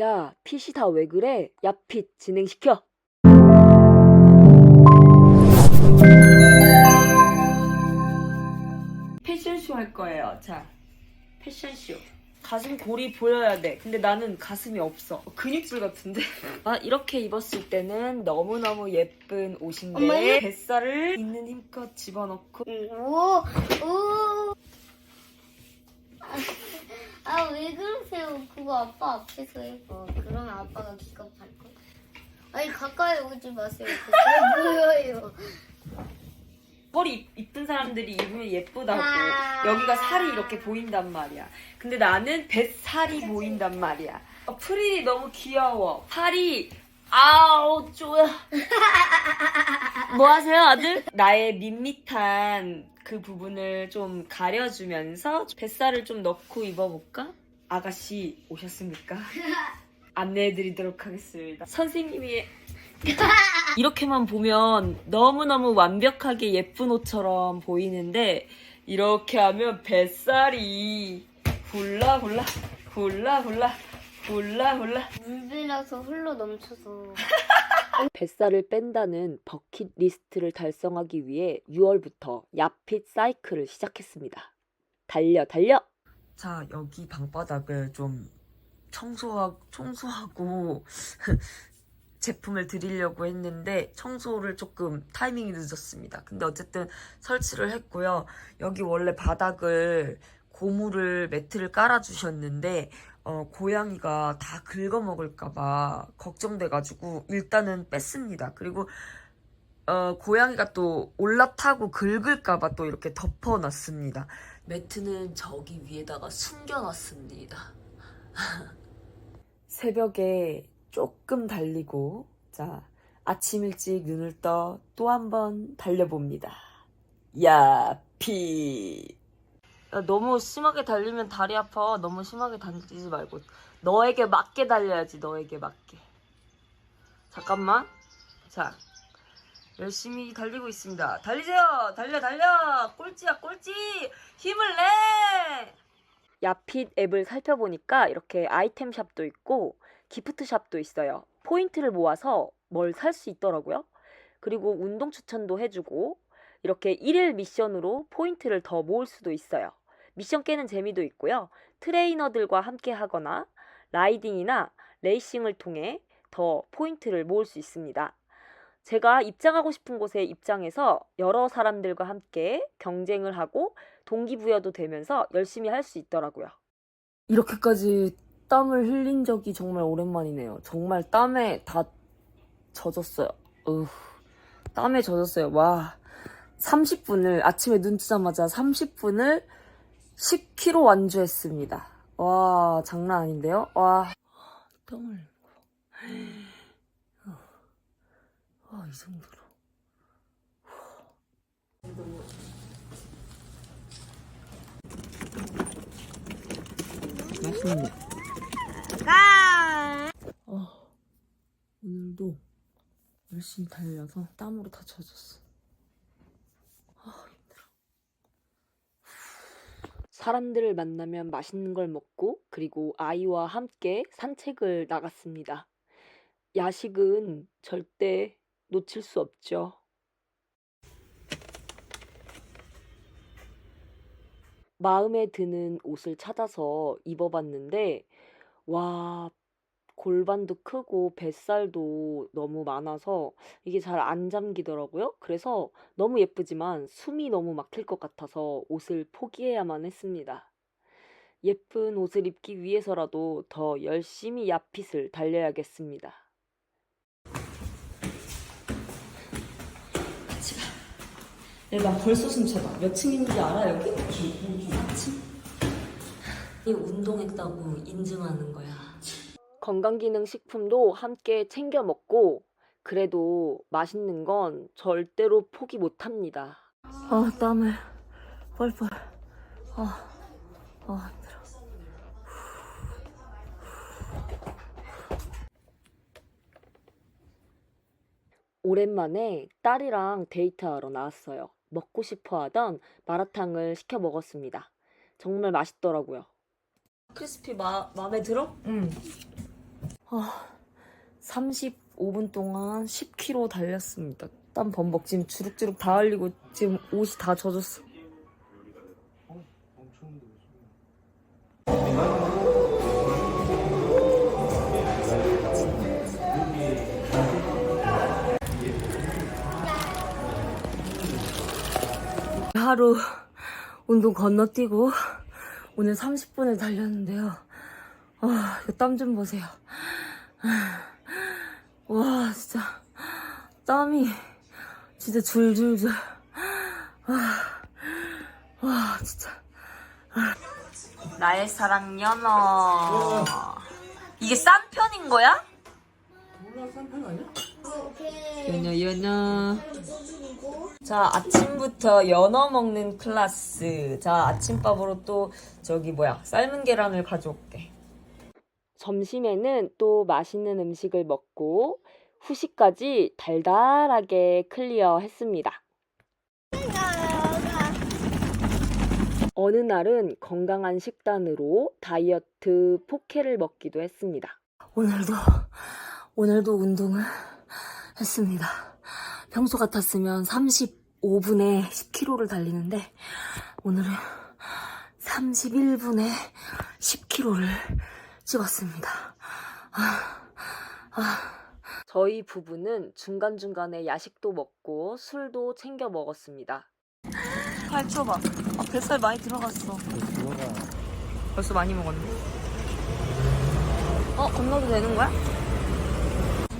야, 핏이 다 왜 그래? 야, 핏 진행시켜. 패션쇼 할 거예요. 자, 패션쇼. 가슴 골이 보여야 돼. 근데 나는 가슴이 없어. 근육질 같은데? 아, 이렇게 입었을 때는 너무너무 예쁜 옷인데 엄마는? 뱃살을 있는 힘껏 집어넣고 오, 오. 아, 왜 그러세요? 그거 아빠 앞에서 해봐. 그러면 아빠가 기겁할걸. 아니, 가까이 오지 마세요. 보여요. 허리 이- 이쁜 사람들이 입으면 예쁘다고 아. 여기가 살이 이렇게 보인단 말이야 근데 나는 뱃살이 보인단 말이야 어, 프릴이 너무 귀여워 팔이 아우 쪼야 뭐 하세요 아들? 나의 밋밋한 그 부분을 좀 가려주면서 뱃살을 좀 넣고 입어볼까? 아가씨 오셨습니까? 안내해드리도록 하겠습니다 선생님이 이렇게만 보면 너무너무 완벽하게 예쁜 옷처럼 보이는데 이렇게 하면 뱃살이 훌라 훌라 훌라 훌라 훌라 훌라 물비라서 흘러 넘쳐서. 뱃살을 뺀다는 버킷 리스트를 달성하기 위해 6월부터 야핏 사이클을 시작했습니다. 달려 달려! 자 여기 방바닥을 좀 청소하고 청소하고 제품을 드리려고 했는데 청소를 조금 타이밍이 늦었습니다. 근데 어쨌든 설치를 했고요. 여기 원래 바닥을 고무를 매트를 깔아주셨는데 어, 고양이가 다 긁어먹을까봐 걱정돼가지고 일단은 뺐습니다. 그리고 어, 고양이가 또 올라타고 긁을까봐 또 이렇게 덮어놨습니다. 매트는 저기 위에다가 숨겨놨습니다. 새벽에 조금 달리고 자 아침 일찍 눈을 떠 또 한 번 달려봅니다. 야 피 야, 너무 심하게 달리면 다리 아파. 너무 심하게 달리지 말고 너에게 맞게 달려야지. 너에게 맞게. 잠깐만. 자 열심히 달리고 있습니다. 달리세요. 달려 달려. 꼴찌야 꼴찌. 힘을 내. 야핏 앱을 살펴보니까 이렇게 아이템 샵도 있고 기프트 샵도 있어요. 포인트를 모아서 뭘 살 수 있더라고요. 그리고 운동 추천도 해주고 이렇게 일일 미션으로 포인트를 더 모을 수도 있어요. 미션 깨는 재미도 있고요. 트레이너들과 함께 하거나 라이딩이나 레이싱을 통해 더 포인트를 모을 수 있습니다. 제가 입장하고 싶은 곳에 입장해서 여러 사람들과 함께 경쟁을 하고 동기부여도 되면서 열심히 할 수 있더라고요. 이렇게까지 땀을 흘린 적이 정말 오랜만이네요. 정말 땀에 다 젖었어요. 으, 땀에 젖었어요. 와, 30분을 아침에 눈 뜨자마자 30분을 10km 완주했습니다. 와, 장난 아닌데요? 와, 땀을. 와, 이 정도로. 맛있네. 가! 어, 오늘도 열심히 달려서 땀으로 다 젖었어. 아, 힘들어. 사람들을 만나면 맛있는 걸 먹고 그리고 아이와 함께 산책을 나갔습니다. 야식은 절대 놓칠 수 없죠. 마음에 드는 옷을 찾아서 입어봤는데, 와, 골반도 크고 뱃살도 너무 많아서 이게 잘 안 잠기더라고요. 그래서 너무 예쁘지만 숨이 너무 막힐 것 같아서 옷을 포기해야만 했습니다. 예쁜 옷을 입기 위해서라도 더 열심히 야핏을 달려야겠습니다. 같이 가. 야, 나 벌써 숨차다. 몇 층인지 알아, 여기? 4층? 이 운동했다고 인증하는 거야. 건강기능식품도 함께 챙겨 먹고 그래도 맛있는 건 절대로 포기 못 합니다. 아 땀을 뻘뻘. 아, 아 힘들어. 오랜만에 딸이랑 데이트하러 나왔어요. 먹고 싶어 하던 마라탕을 시켜 먹었습니다. 정말 맛있더라고요. 크리스피 마, 마음에 들어? 응. 아, 35분 동안 10km 달렸습니다. 땀 범벅 지금 주룩주룩 다 흘리고 지금 옷이 다 젖었어. 하루 운동 건너뛰고 오늘 30분을 달렸는데요. 아, 이거 땀좀 보세요. 와, 진짜 땀이 진짜 줄줄줄. 아, 와, 진짜. 아. 나의 사랑 연어. 이게 싼 편인 거야? 몰라 싼 편 아니야? 오케이. 연어 연어. 자 아침부터 연어 먹는 클래스. 자 아침밥으로 또 저기 뭐야 삶은 계란을 가져올게. 점심에는 또 맛있는 음식을 먹고 후식까지 달달하게 클리어했습니다. 어느 날은 건강한 식단으로 다이어트 포케를 먹기도 했습니다. 오늘도 오늘도 운동을 했습니다. 평소 같았으면 35분에 10km를 달리는데 오늘은 31분에 10km를 찍었습니다. 아, 아. 저희 부부는 중간중간에 야식도 먹고 술도 챙겨 먹었습니다. 팔 쪄봐. 아, 뱃살 많이 들어갔어. 들어가 벌써 많이 먹었네. 어, 건너도 되는 거야?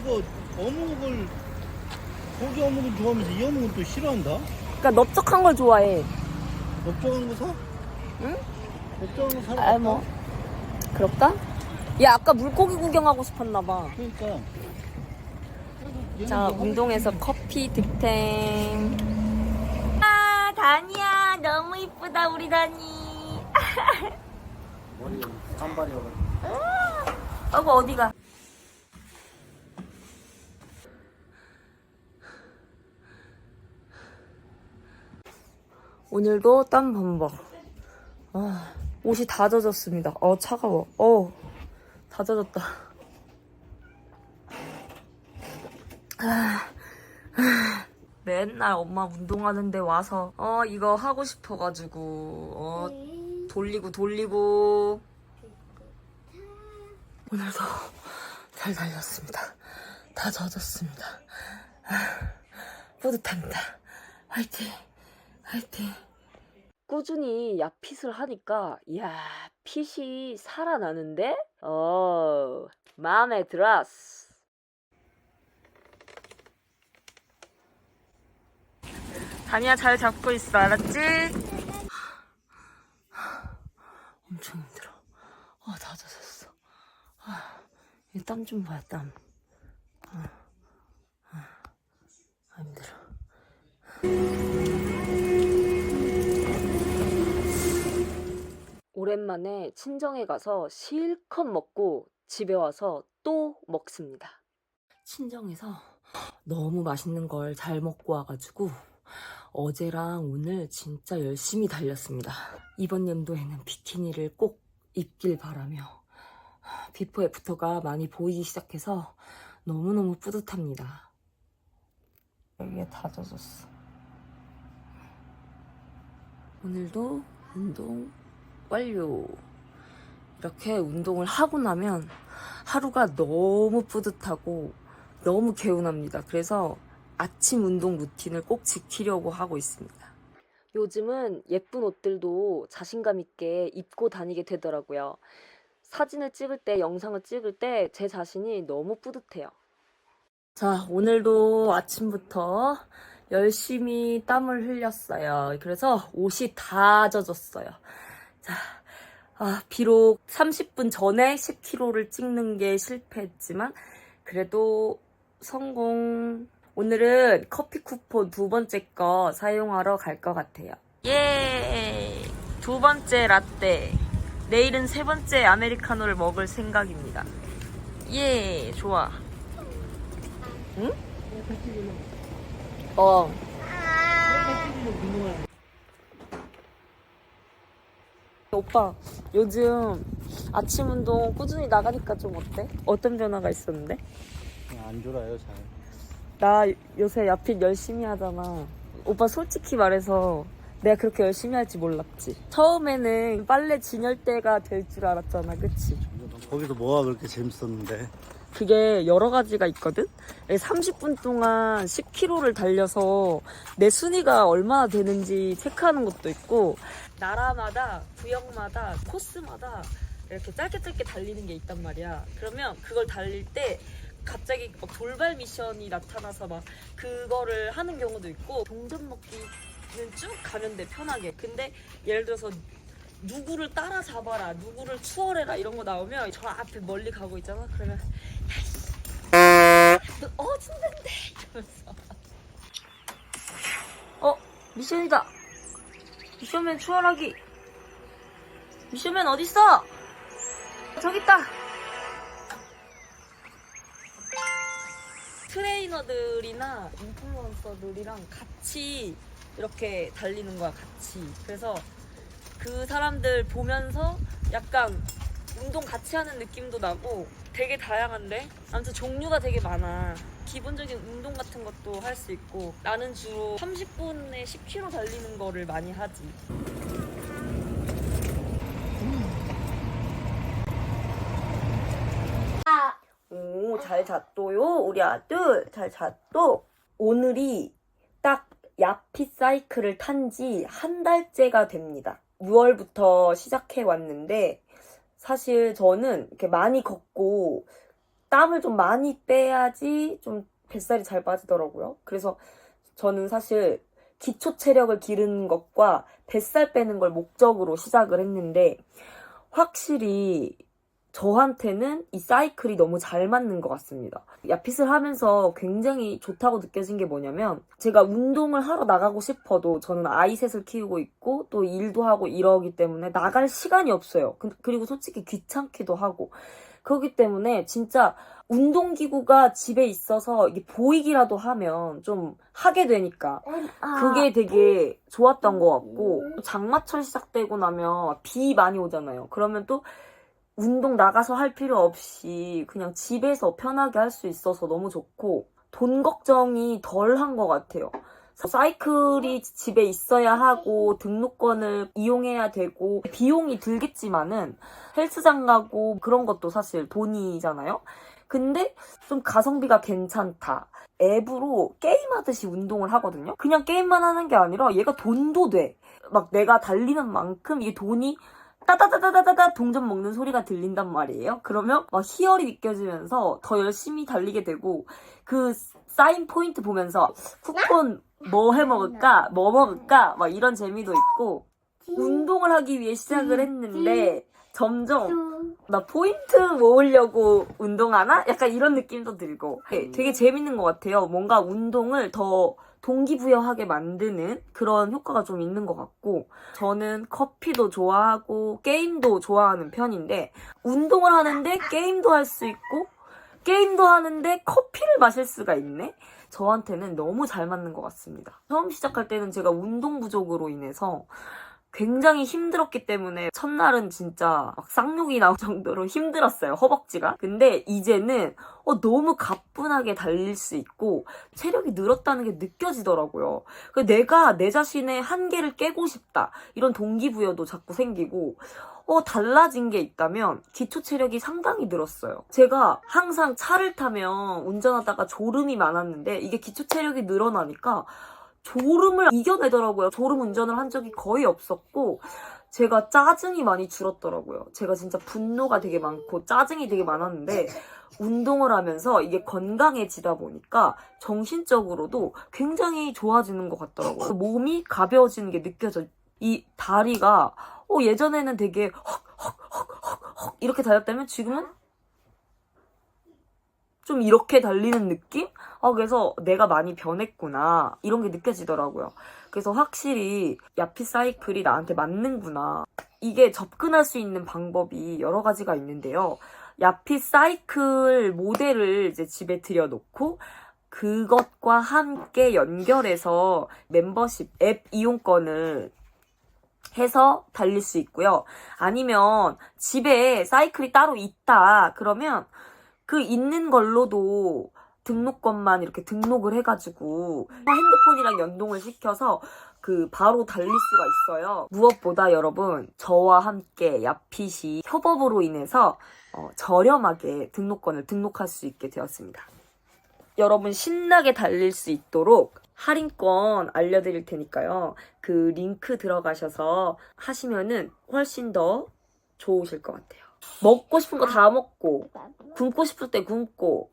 이거 어묵을 고기 어묵은 좋아하면서 이 어묵은 또 싫어한다 그러니까 넓적한 걸 좋아해. 넓적한 거 사? 응? 넓적한 거 사러 아, 갈까? 뭐. 그럴까? 야, 아까 물고기 구경하고 싶었나 봐. 그러니까 얘는 자, 뭐 운동에서 커피 득템. 아, 다니야. 너무 이쁘다, 우리 다니. 머리 단발이어가지고 어구, 어디가? 오늘도 땀 범벅. 아, 옷이 다 젖었습니다. 어, 차가워. 어, 다 젖었다. 아, 아, 맨날 엄마 운동하는데 와서, 어, 이거 하고 싶어가지고, 어, 돌리고 돌리고. 오늘도 잘 달렸습니다. 다 젖었습니다. 아, 뿌듯합니다. 화이팅! 화이팅! 꾸준히 야핏을 하니까, 이야, 핏이 살아나는데? 어, 마음에 들었어. 다니야 잘 잡고 있어, 알았지? 엄청 힘들어. 아, 다 젖었어. 아, 땀 좀 봐요, 땀. 아, 아, 아, 힘들어. 오랜만에 친정에 가서 실컷 먹고 집에 와서 또 먹습니다. 친정에서 너무 맛있는 걸 잘 먹고 와가지고 어제랑 오늘 진짜 열심히 달렸습니다. 이번 연도에는 비키니를 꼭 입길 바라며 비포 애프터가 많이 보이기 시작해서 너무너무 뿌듯합니다. 여기에 다 젖었어. 오늘도 운동 완료. 이렇게 운동을 하고 나면 하루가 너무 뿌듯하고 너무 개운합니다. 그래서 아침 운동 루틴을 꼭 지키려고 하고 있습니다. 요즘은 예쁜 옷들도 자신감 있게 입고 다니게 되더라고요. 사진을 찍을 때, 영상을 찍을 때 제 자신이 너무 뿌듯해요. 자, 오늘도 아침부터 열심히 땀을 흘렸어요. 그래서 옷이 다 젖었어요. 자, 아, 비록 30분 전에 10kg를 찍는 게 실패했지만, 그래도 성공. 오늘은 커피 쿠폰 두 번째 거 사용하러 갈 것 같아요. 예! 두 번째 라떼. 내일은 세 번째 아메리카노를 먹을 생각입니다. 예, 좋아. 응? 어. 오빠, 요즘 아침 운동 꾸준히 나가니까 좀 어때? 어떤 변화가 있었는데? 그냥 안 졸아요 잘. 나 요새 야핏 열심히 하잖아. 오빠 솔직히 말해서 내가 그렇게 열심히 할지 몰랐지. 처음에는 빨래 진열대가 될 줄 알았잖아, 그치? 거기서 뭐가 그렇게 재밌었는데? 그게 여러 가지가 있거든? 30분 동안 10km를 달려서 내 순위가 얼마나 되는지 체크하는 것도 있고, 나라마다, 구역마다, 코스마다 이렇게 짧게 짧게 달리는 게 있단 말이야. 그러면 그걸 달릴 때 갑자기 막 돌발 미션이 나타나서 막 그거를 하는 경우도 있고, 동전 먹기는 쭉 가면 돼, 편하게. 근데 예를 들어서 누구를 따라잡아라, 누구를 추월해라 이런 거 나오면 저 앞에 멀리 가고 있잖아. 그러면 너 어진단데 이러면서 어 미션이다. 미션맨 추월하기. 미션맨 어딨어? 저기 있다. 트레이너들이나 인플루언서들이랑 같이 이렇게 달리는 거야, 같이. 그래서 그 사람들 보면서 약간 운동 같이 하는 느낌도 나고 되게 다양한데 아무튼 종류가 되게 많아 기본적인 운동 같은 것도 할 수 있고 나는 주로 30분에 10km 달리는 거를 많이 하지 아, 오, 잘 잤도요? 우리 아들 잘 잤도? 오늘이 딱 야피 사이클을 탄 지 한 달째가 됩니다. 6월부터 시작해 왔는데 사실 저는 이렇게 많이 걷고 땀을 좀 많이 빼야지 좀 뱃살이 잘 빠지더라고요. 그래서 저는 사실 기초 체력을 기르는 것과 뱃살 빼는 걸 목적으로 시작을 했는데 확실히 저한테는 이 사이클이 너무 잘 맞는 것 같습니다. 야핏을 하면서 굉장히 좋다고 느껴진 게 뭐냐면 제가 운동을 하러 나가고 싶어도 저는 아이 셋을 키우고 있고 또 일도 하고 이러기 때문에 나갈 시간이 없어요. 그- 그리고 솔직히 귀찮기도 하고 그렇기 때문에 진짜 운동기구가 집에 있어서 이게 보이기라도 하면 좀 하게 되니까 그게 되게 좋았던 것 같고 장마철 시작되고 나면 비 많이 오잖아요. 그러면 또 운동 나가서 할 필요 없이 그냥 집에서 편하게 할 수 있어서 너무 좋고 돈 걱정이 덜 한 것 같아요. 사이클이 집에 있어야 하고 등록권을 이용해야 되고 비용이 들겠지만은 헬스장 가고 그런 것도 사실 돈이잖아요. 근데 좀 가성비가 괜찮다. 앱으로 게임하듯이 운동을 하거든요. 그냥 게임만 하는 게 아니라 얘가 돈도 돼. 막 내가 달리는 만큼 이 돈이 따다다다다다다 동전 먹는 소리가 들린단 말이에요. 그러면 막 희열이 느껴지면서 더 열심히 달리게 되고 그 사인 포인트 보면서 쿠폰 뭐 해 먹을까? 뭐 먹을까? 막 이런 재미도 있고 운동을 하기 위해 시작을 했는데 점점 나 포인트 모으려고 운동하나? 약간 이런 느낌도 들고 네, 되게 재밌는 것 같아요. 뭔가 운동을 더 동기부여하게 만드는 그런 효과가 좀 있는 것 같고 저는 커피도 좋아하고 게임도 좋아하는 편인데 운동을 하는데 게임도 할 수 있고 게임도 하는데 커피를 마실 수가 있네? 저한테는 너무 잘 맞는 것 같습니다. 처음 시작할 때는 제가 운동 부족으로 인해서 굉장히 힘들었기 때문에 첫날은 진짜 막 쌍욕이 나올 정도로 힘들었어요 허벅지가. 근데 이제는 어, 너무 가뿐하게 달릴 수 있고 체력이 늘었다는 게 느껴지더라고요. 그 내가 내 자신의 한계를 깨고 싶다 이런 동기부여도 자꾸 생기고 어 달라진 게 있다면 기초 체력이 상당히 늘었어요. 제가 항상 차를 타면 운전하다가 졸음이 많았는데 이게 기초 체력이 늘어나니까 졸음을 이겨내더라고요. 졸음 운전을 한 적이 거의 없었고, 제가 짜증이 많이 줄었더라고요. 제가 진짜 분노가 되게 많고, 짜증이 되게 많았는데, 운동을 하면서 이게 건강해지다 보니까 정신적으로도 굉장히 좋아지는 것 같더라고요. 몸이 가벼워지는 게 느껴져. 이 다리가, 어, 예전에는 되게 헉, 헉, 헉, 헉, 헉 이렇게 달렸다면 지금은 좀 이렇게 달리는 느낌? 아, 그래서 내가 많이 변했구나. 이런 게 느껴지더라고요. 그래서 확실히 야피 사이클이 나한테 맞는구나. 이게 접근할 수 있는 방법이 여러 가지가 있는데요. 야피 사이클 모델을 이제 집에 들여놓고 그것과 함께 연결해서 멤버십 앱 이용권을 해서 달릴 수 있고요. 아니면 집에 사이클이 따로 있다. 그러면 그 있는 걸로도 등록권만 이렇게 등록을 해가지고 핸드폰이랑 연동을 시켜서 그 바로 달릴 수가 있어요. 무엇보다 여러분 저와 함께 야핏이 협업으로 인해서 어, 저렴하게 등록권을 등록할 수 있게 되었습니다. 여러분 신나게 달릴 수 있도록 할인권 알려드릴 테니까요. 그 링크 들어가셔서 하시면은 훨씬 더 좋으실 것 같아요. 먹고 싶은 거 다 먹고 굶고 싶을 때 굶고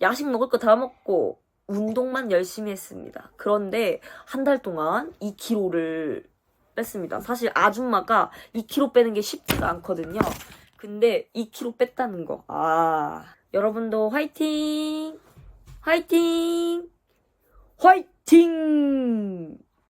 야식 먹을 거 다 먹고 운동만 열심히 했습니다. 그런데 한 달 동안 2kg를 뺐습니다. 사실 아줌마가 2kg 빼는 게 쉽지가 않거든요. 근데 2kg 뺐다는 거. 아, 여러분도 화이팅! 화이팅! 화이팅!